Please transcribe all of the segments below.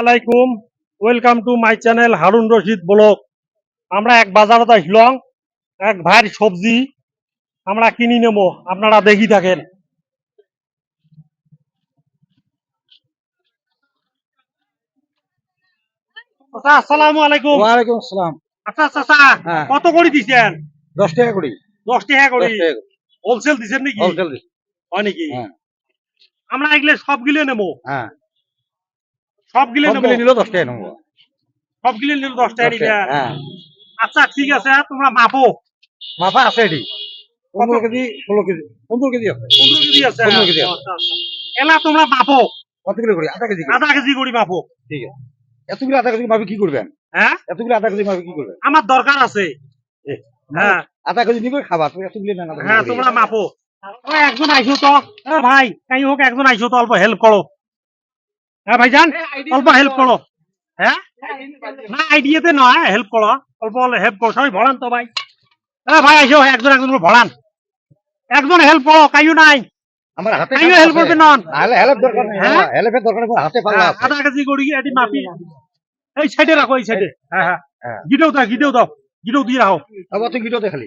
আলাইকুম। Welcome to my channel Harun Rashid blog আমরা এক বাজারত আসলাম এক ভাইয়ের সবজি আমরা কিনি নেব। আপনারা দেখি থাকেন। আচ্ছা আসসালামু আলাইকুম। ওয়ালাইকুম আসসালাম। আচ্ছা আচ্ছা হ্যাঁ। কত করে দিছেন? দশ টাকা করি। দশ টাকা করে। দশ হোলসেল দিছেন নাকি? হোলসেল হয় নাকি? হ্যাঁ। আমরা এগুলো সব গিলে নেব। হ্যাঁ। সব গিলে নিল দশ টাকা নেব। সব গিলে নিলে দশ টাকা দশ নিবে টাকা, হ্যাঁ। আচ্ছা ঠিক আছে তোমরা মাপো। মাথা আছে এটি। পনেরো কেজি ষোলো কেজি পনেরো কেজি আছে। পনেরো কেজি আছে পনেরো কেজি আছে। আচ্ছা, আচ্ছা। এলা তোমরা মাপো। কত কিলো করি? আধা কেজি। আধা কেজি করে মাপো। ঠিক আছে। এতগুলো আধা কেজি মাপে কি করবেন? হ্যাঁ? এতগুলো আধা কেজি মাপে কি করবেন? আমার দরকার আছে। হ্যাঁ। আধা কেজি নিবে খাবার তুমি এতগুলো কেজি হ্যাঁ। তোমরা মাপো। একজন আইসো তো। ভাই তাই হোক একজন আইসো তো অল্প হেল্প করো। হ্যাঁ ভাইজান? অল্প হেল্প করো। হ্যাঁ? না আইডিয়াতে নয় হেল্প করো। অল্প হেল্প করো। সবাই ভরান তো ভাই। হ্যাঁ ভাই আইসো একজন একজন করে ভরান। একজন হেল্প করো কাইও নাই। আমার হাতে আইও help করবে নন। হেল্প দরকার হ্যাঁ? হেল্পের দরকার হাতে পাল্লা হ্যাঁ, আধা কেজি করি এটি মাপি। এই সাইডে রাখো এই সাইডে হ্যাঁ। হ্যাঁ হ্যাঁ। গিটেও দাও গিটেও দাও। গিটেও দিয়ে রাখো। আবার তুই গিটো দেখালি।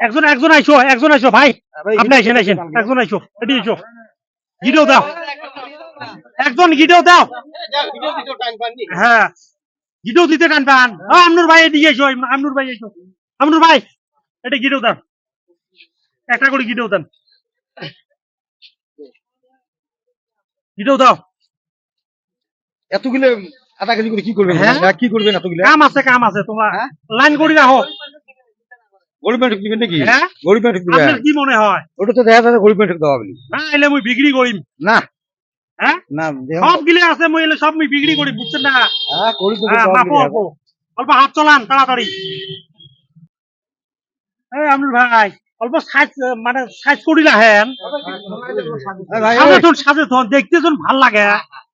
একজন একজন আইসো একজন আইসো ভাই। আপনি আইসেন আইসেন একজন আইসো এটি আইসো। গিটেও দাও। একজন গিটেও দাও। হ্যাঁ। গিটেও দিতে টান পান। আমনুর ভাই এদিকে আইসো আমনুর ভাই আইসো আমনুর ভাই এটা গিটেও দাও একটা করে গিটেও দেন। গিটেও দাও। এতগুলো আধা কেজি করে কি করবেন? হ্যাঁ? হ্যাঁ, কি করবেন এতগুলো? কাম আছে কাম আছে তোমরা হ্যাঁ? লাইন করে রাখো। গরিব মেটুক দিবেন নাকি? হ্যাঁ? গরিব মেটুক দিবেন আপনার কি মনে হয়? ওটা তো দেখা যাচ্ছে গরিব মেটুক দেওয়া বলি না এলে মুই বিক্রি করিম। না। হ্যাঁ? না সব গিলে আছে মই এলে সব মুই বিক্রি করি বুঝছেন না? হ্যাঁ হ্যাঁ মাপো অল্প অল্প হাত চলান তাড়াতাড়ি। এই আমনুল ভাই অল্প সাইজ মানে সাইজ করি দেখতে যখন ভালো লাগে।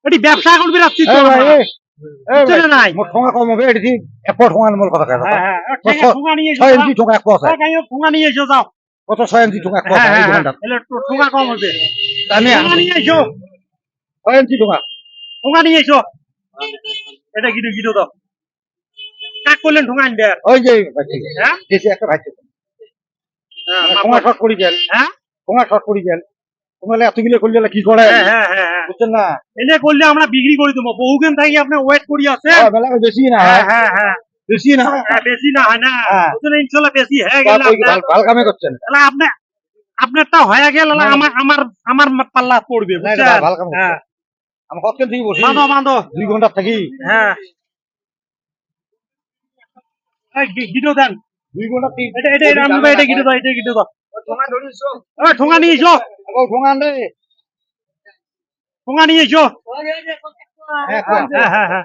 এটি ব্যবসা করবি নাই? মোর ঠোঙা কম হবে এটি এপর ঠোঙা মোর কথা কয় ঠিক আছে ছয়- ঠুঙা নিয়ে ছয় ইঞ্চি ঠোঙা এক আছে। ওই নিয়ে এসো যাও। কত ছয় ইঞ্চি ঠোঙা এক আছে এই দোকানটা এলে টু- ঠুঙা কম হবে। আমি নিয়ে এসো। ছয় ইঞ্চি ঠোঙা ঠুঙা নিয়ে এসো। এটা গিডো গিডো দাও কাক করলেন? আনবে আর? ওই যে। হ্যাঁ? দেশে একটা ভাই। হ্যাঁ। ঠোঙা শর্ট করি গেল। হ্যাঁ? শর্ট করি গেল। এতগুলো করলে কি করে? হ্যাঁ হ্যাঁ হ্যাঁ হ্যাঁ। বুঝছেন না? এনে করলে আমরা বিক্রি করে দেবো। বহুদিন থাকি আপনি ওয়েট করি আছে। হ্যাঁ, বেশি না। হ্যাঁ হ্যাঁ হ্যাঁ। বেশি না। হ্যাঁ, বেশি না হয়। না হ্যাঁ। বুঝলেন ইনশাল্লাহ বেশি হয়ে গেল ভাল- কামে করছেন। তাহলে আপনি আপনারটা হয়ে গেল। আমার আমার আমার পাল্লা পড়বে বুঝছেন। হ্যাঁ। আমি কতক্ষণ থেকে বসি বাঁধো বাঁধো দুই ঘণ্টা থাকি। হ্যাঁ। এই গিটো দেন। দুই ঘণ্টা এটা এটা এটা আমরা এটা গিটো দাও এটা গিটো দাও। ওই ঠোঙা নিয়ে এসো। ঠোঙা আনলে। ঠোঙা নিয়ে এসো। হ্যাঁ হ্যাঁ হ্যাঁ হ্যাঁ।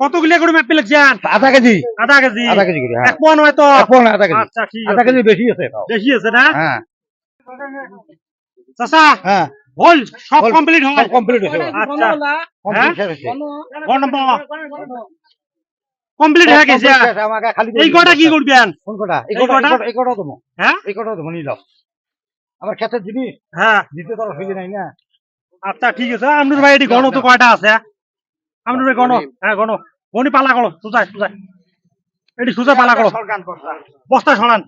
কতগুলো করে ম্যাপ পেলেছেন আধা কেজি। আধা কেজি। আধা কেজি করে হ্যাঁ। এক পন হয়তো এক আধা কেজি। আচ্ছা ঠিক আধা কেজি বেশি আছে। বেশি আছে না? হ্যাঁ। চাচা হ্যাঁ। হল সব কমপ্লিট সব কমপ্লিট হয়েছে আচ্ছা। কমপ্লিট কোন নম্বর কমপ্লিট হয়ে গেছে আমাকে খালি এই কটা কি করবেন কোন কটা? এই কটা এই কটা? কটা- দেবো হ্যাঁ এই কটাও দেবো নিয়ে আমার ক্ষেতের জিনিস হ্যাঁ দিতে তো অসুবিধা নাই না। আচ্ছা ঠিক আছে। আমনুর ভাই এটি গণ তো কয়টা আছে? আমনুর ভাই গণ। হ্যাঁ গণ। গণি পালা করো সুজাই সুজাই এটি সুজা পালা করো বস্তা সরান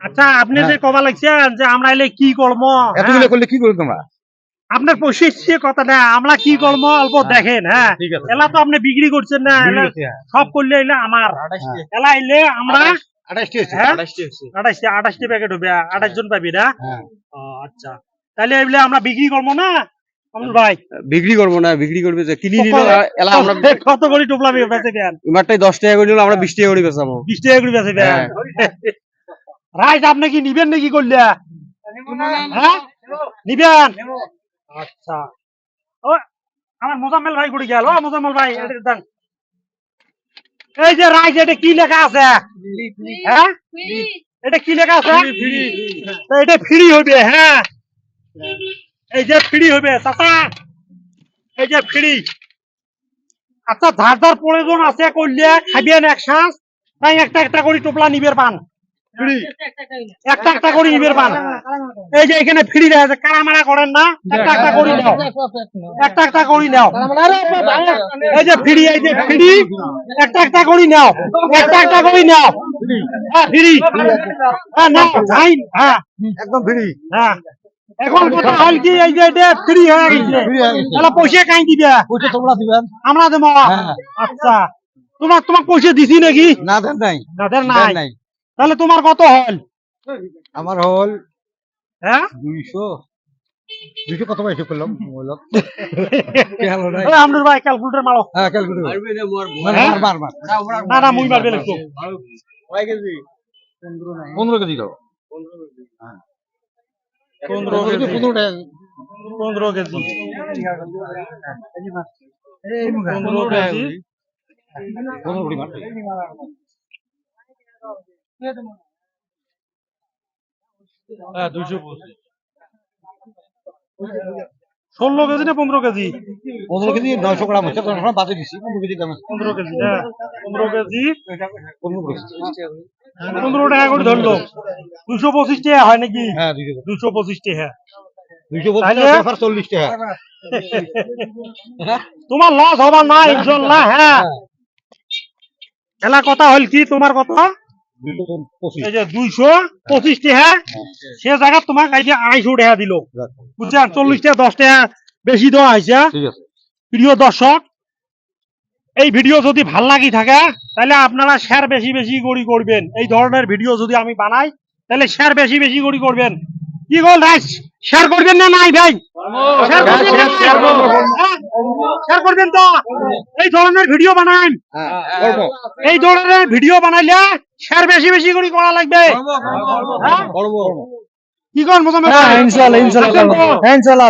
আচ্ছা আপনি যে কবা লাগছেন যে আমরা এলে কি করব এতগুলো করলে কি করবে তোমরা? আপনার পঁচিশে কথা না আমরা কি করব অল্প দেখেন হ্যাঁ? এলা তো আপনি বিক্রি করছেন না সব করলে এলে আমার। এলা এলে আমরা আঠাশটি হ্যাঁ? আঠাশটি আঠাশটি প্যাকেট হবে আঠাশ জন পাবি না? হ্যাঁ। আচ্ছা। তাহলে এগুলো আমরা বিক্রি করব না? আমনুল ভাই। বিক্রি করব না বিক্রি করবে যে কিনি নিল এলা আমরা কত করে টুপলা বেঁচে দেন? এবারটাই দশ টাকা করে নিল আমরা বিশ টাকা করে বেচাবো। বিশ টাকা করে বেঁচে দেন। রাইস আপনি কি নিবেন নাকি করলে? হ্যাঁ? নিবেন? আচ্ছা। ও আমার মোজাম্মেল ভাই করে গেল। মোজাম্মেল ভাই দেন। এই যে রাইস এটা কি লেখা আছে? হ্যাঁ? এটা কি লেখা আছে? এটা ফ্রি হবে হ্যাঁ। এই যে ফ্রি হবে চাচা। এই যে ফ্রি আচ্ছা ধার ধার প্রয়োজন আছে করলে খাবিয়েন এক শ্বাস তাই একটা একটা করে টোপলা নিবের পান। ফ্রি একটা একটা করে নিবের পান। এই যে এখানে ফ্রি দেখা যায় কারামারা করেন না একটা একটা করে নাও। একটা একটা করে নাও। এই যে ফ্রি এই যে ফ্রি একটা একটা করে নাও। একটা একটা করে নাও। হ্যাঁ ফ্রি হ্যাঁ যাই হ্যাঁ। একদম ফ্রি হ্যাঁ। এখন কথা হল কি এই যে এটা ফ্রি হয়ে গেছে। হয়ে তাহলে পয়সা কাই দিবে? পয়সা তোমরা দিবেন আমরা দেবো? হ্যাঁ। আচ্ছা। তোমার তোমার পয়সা দিছি নাকি? না দেন নাই। না দেন নাই। তাহলে তোমার কত হল? আমার হল হ্যাঁ? দুইশো। দুইশো কত পয়সা করলাম। ভাই ক্যালকুলেটর মারো। হ্যাঁ হ্যাঁ? মার মার মার। না না মুই মারবে লাগতো পনেরো কেজি। দাও পনেরো কেজি। পনেরো টাকা পনেরো কেজি পনেরো কেজি পনেরো হ্যাঁ দুইশো ষোলো কেজি না পনেরো কেজি? পনেরো কেজি নয়শো গ্রাম হচ্ছে বাজে দিছি পনেরো কেজি। পনেরো কেজি হ্যাঁ পনেরো কেজি। পনেরো কেজি। পনেরো টাকা করে ধরলো। দুশো পঁচিশ টাকা হয় নাকি? হ্যাঁ দুশো পঁচিশ। টাকা। দুইশো পঁচিশ চল্লিশ টাকা। তোমার লস হবার না ইনশাল্লাহ হ্যাঁ। খেলা কথা হল কি তোমার কথা? দুইশো পঁচিশ। টাকা সে জায়গা তোমাকে আড়াইশো টাকা দিল। বুঝছেন? চল্লিশ টাকা দশ টাকা বেশি দেওয়া হয়েছে। প্রিয় দর্শক এই ভিডিও যদি ভালো লাগি থাকে তাহলে আপনারা শেয়ার বেশি বেশি করে করবেন। এই ধরনের ভিডিও যদি আমি বানাই তাহলে শেয়ার বেশি বেশি করে করবেন। কি গল রাইস শেয়ার করবেন না নাই ভাই? শেয়ার করবেন? হ্যাঁ? শেয়ার করবেন তো। এই ধরনের ভিডিও বানান এই ধরনের ভিডিও বানাইলে শেয়ার বেশি বেশি করে করা লাগবে। হ্যাঁ? কি কর মোজাম্মেল হ্যাঁ ভাই?